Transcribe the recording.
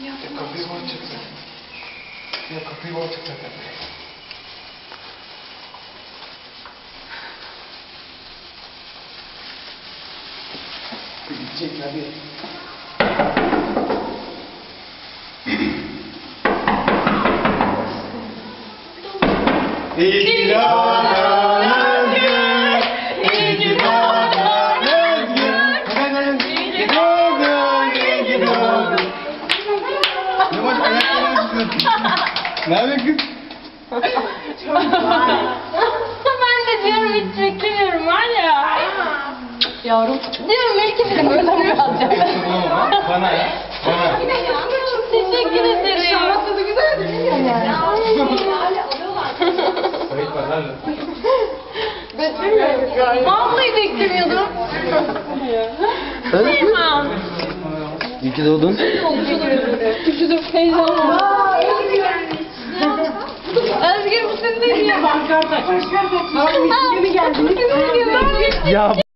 Я копивочек. Я копивочек на тебе. Идите на берег. И Ne yapıyorsun kız? ben de diyorum hiç beklemiyorum var ya. Yavrum. Diyorum belki bizim öyle kalacak. Bana ya. Bana. Teşekkür ederim. Şarkı da güzeldi değil mi? Kayıt var hadi. Beklemiyorum galiba. Vallahi beklemiyordum. Tamam. İyi ki doğdun. Üşüdüm heyecanla. Özgür bu diye bak kardeş. Hoş geldin. Hoş geldin. Ya